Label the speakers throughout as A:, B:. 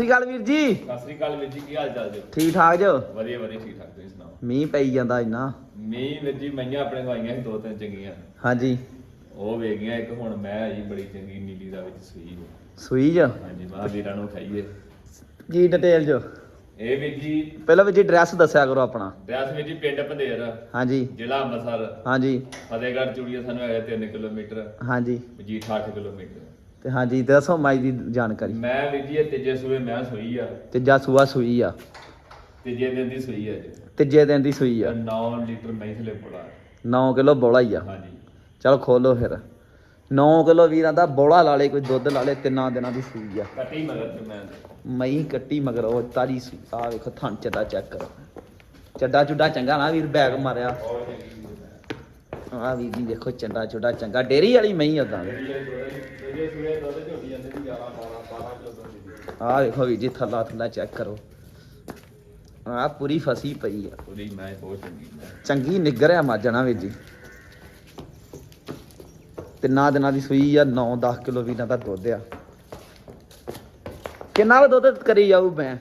A: ਸਤਿ ਸ਼੍ਰੀ ਅਕਾਲ ਵੀਰ ਜੀ।
B: ਸਤਿ ਸ੍ਰੀ ਅਕਾਲ ਵੀਰ ਜੀ ਕੀ ਹਾਲ ਚਾਲ ਜੀ?
A: ਠੀਕ ਠਾਕ ਜੋ?
B: ਵਧੀਆ ਵਧੀਆ ਠੀਕ ਠਾਕ ਤੁਸੀਂ ਸੁਣਾਓ?
A: ਮੀਂਹ ਪਈ ਜਾਂਦਾ ਇੰਨਾ।
B: ਮੀਂਹ ਵੀਰ ਜੀ ਮਈਆਂ ਆਪਣੇ ਕੋਲ ਆਈਆਂ ਸੀ ਦੋ ਤਿੰਨ ਚੰਗੀਆਂ।
A: ਹਾਂਜੀ।
B: ਉਹ ਵੇਖ ਗਈਆਂ ਇੱਕ ਹੁਣ ਮੈਂ ਆਈ ਬੜੀ ਚੰਗੀ ਨੀਲੀ ਦਾ ਵਿੱਚ ਸੂਈ
A: ਸੂਈ ਜੋ?
B: ਹਾਂਜੀ ਮਾਂ ਵੀਰਾਂ ਨੂੰ ਖਾਈਏ।
A: ਜੀ ਡਿਟੇਲ ਜੋ?
B: ਇਹ ਵੀਰ ਜੀ
A: ਪਹਿਲਾਂ ਵੀਰ ਜੀ ਐਡਰੈਸ ਦੱਸਿਆ ਕਰੋ ਆਪਣਾ।
B: ਬਿਆਸ ਵੀਰ ਜੀ ਪਿੰਡ ਪੰਧੇਰ
A: ਹਾਂਜੀ।
B: ਜ਼ਿਲ੍ਹਾ ਅੰਮ੍ਰਿਤਸਰ।
A: ਹਾਂਜੀ।
B: ਫਤਿਹਗੜ੍ਹ ਚੂੜੀਆ ਸਾਨੂੰ ਹੈਗਾ 3 ਕਿਲੋਮੀਟਰ।
A: ਹਾਂਜੀ।
B: ਮਜੀਠਾ 8 ਕਿਲੋਮੀਟਰ।
A: ਤੇ ਹਾਂਜੀ ਦੱਸੋ ਮਾਈ ਦੀ ਜਾਣਕਾਰੀ।
B: ਮੈਂ ਵੀਰ ਜੀ ਇਹ ਤੀਜੇ ਸੂਏ ਮੈਂ ਸੂਈ ਆ।
A: ਤੀਜਾ ਸੂਆ ਸੂਈ ਆ।
B: ਤੀਜੇ ਦਿਨ ਦੀ ਸੂਈ ਆ ਜੀ।
A: ਤੀਜੇ ਦਿਨ ਦੀ ਸੂਈ ਆ।
B: 9 ਲੀਟਰ ਮੈਂ ਥਲੇ ਪੜਾ
A: 9 ਕਿਲੋ ਬੋਲਾ ਹੀ ਆ।
B: ਹਾਂਜੀ
A: ਚਲ ਖੋਲੋ ਫਿਰ। 9 ਕਿਲੋ ਵੀਰਾਂ ਦਾ ਬੋਲਾ ਲਾ ਲੇ ਕੋਈ ਦੁੱਧ ਲਾ ਲੇ ਤਿੰਨਾਂ ਦਿਨਾਂ ਦੀ ਸੂਈ ਆ।
B: ਕੱਟੀ ਮਗਰ ਤੇ ਮੈਂ।
A: ਮਈ ਕੱਟੀ ਮਗਰ ਉਹ ਤਾਰੀ ਸੂਈ ਆ ਵੇਖੋ ਥਣ ਚੱਡਾ ਚੈੱਕ ਕਰੋ। ਚੱਡਾ ਚੁੱਡਾ ਚੰਗਾ ਨਾ ਵੀਰ ਬੈਗ ਮਾਰਿਆ।
B: ਚੰਗੀ। ਸੂਈ
A: ਆ ਵੀਰ ਜੀ ਦੇਖੋ ਚੰਡਾ ਚੁੱਡਾ ਚੰਗਾ। ਡੇਰੀ ਵਾਲੀ ਮਈ ਉਦਾਂ ਦੇ
B: ਤੀਜੇ ਸੂਏ ਦੁੱਧ ਝੋਟੀ ਜਾਂਦੇ ਸੀ 11 12 12 ਕਿਲੋ ਦੁੱਧ ਦੀ
A: ਆ ਵੇਖੋ ਵੀਰ ਜੀ ਥੱਲਾ ਥੱਲਾ ਚੈੱਕ ਕਰੋ। ਆ ਪੂਰੀ ਫਸੀ ਪਈ ਆ।
B: ਉਹਦੀ ਮੈਂ ਬਹੁਤ ਚੰਗੀ
A: ਚੰਗੀ ਨਿੱਗਰ ਆ ਮਾਜਣਾ ਵੀਰ ਜੀ। ਤਿੰਨਾਂ ਦਿਨਾਂ ਦੀ ਸੂਈ ਆ 9-10 ਕਿਲੋ ਵੀਰਾਂ ਦਾ ਦੁੱਧ ਆ। ਕਿੰਨਾ ਦੁੱਧ ਕਰੀ ਜਾਊ ਮੈਂ?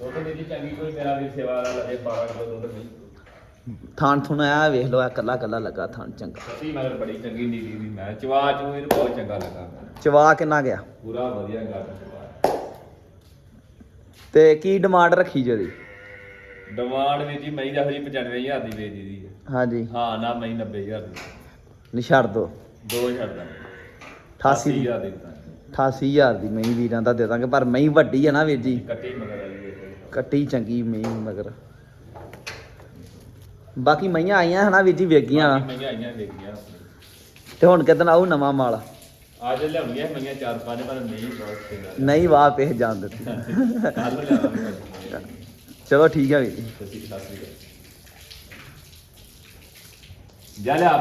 B: ਦੁੱਧ ਦੀ ਚੰਗੀ ਕੋਈ ਮੇਰਾ ਵੀ ਸੇਵਾ ਵਾਲਾ ਲੱਗੇ 12 ਕਿਲੋ ਦੁੱਧ ਨਹੀਂ।
A: ਥਾਣ ਥੁਣ ਆ ਵੇਖ ਲੋ ਆ ਕੱਲਾ ਕੱਲਾ ਲੱਗਾ ਥਾਣ ਚੰਗਾ।
B: ਸੱਚੀ ਮਗਰ ਬੜੀ ਚੰਗੀ ਨੀਲੀ ਦੀ ਮੈਂ ਚਵਾ ਚੂ ਇਹ ਬਹੁਤ ਚੰਗਾ ਲੱਗਾ।
A: ਚਵਾ ਕਿੰਨਾ ਗਿਆ?
B: ਪੂਰਾ ਵਧੀਆ ਗੱਲ ਚਵਾ।
A: ਤੇ ਕੀ ਡਿਮਾਂਡ ਰੱਖੀ ਜੀ ਉਹਦੀ?
B: ਡਿਮਾਂਡ ਵੀ ਜੀ ਮਈ ਦਾ ਹੋਈ 95000 ਦੀ ਵੇਚ ਦੀ ਹੈ
A: ਹਾਂਜੀ।
B: ਹਾਂ ਨਾ ਮਈ 90000 ਦੀ।
A: ਨਹੀਂ ਛੱਡ ਦੋ।
B: ਦੋ ਛੱਡ ਦਾਂ
A: 88 ਦੀ।
B: 88000 ਦੀ ਦਿੱਤਾ
A: 88000 ਦੀ ਮਹੀਂ ਵੀਰਾਂ ਦਾ ਦੇ ਦਾਂਗੇ ਪਰ ਮਹੀਂ ਵੱਡੀ ਆ ਨਾ ਵੀਰ ਜੀ।
B: ਕੱਟੀ ਮਗਰ ਹੈ
A: ਕੱਟੀ ਚੰਗੀ ਮਹੀਂ ਮਗਰ। ਬਾਕੀ ਮਈਆਂ ਆਈਆਂ ਹਨਾ ਵੀਰ ਜੀ ਵੇਗੀਆਂ।
B: ਮਈਆਂ ਆਈਆਂ ਵੇਖੀਆਂ
A: ਤੇ ਹੁਣ ਕਿਦਨ ਆਊ ਨਵਾਂ ਮਾਲ?
B: ਅੱਜ ਲਿਆਉਣੀਆਂ ਮਈਆਂ ਚਾਰ ਪੰਜ ਪਰ ਨਹੀਂ ਬਹੁਤ
A: ਨਹੀਂ ਵਾਹ ਪੇਹ ਜਾਣ ਦਿੱਤੀ।
B: ਕੱਲ ਲਿਆਵਾਂਗੇ
A: ਚਲੋ ਠੀਕ ਹੈ ਵੀਰ ਜੀ।
B: ਸਤਿ ਸ਼੍ਰੀ ਅਕਾਲ। ਜਾ ਲਿਆ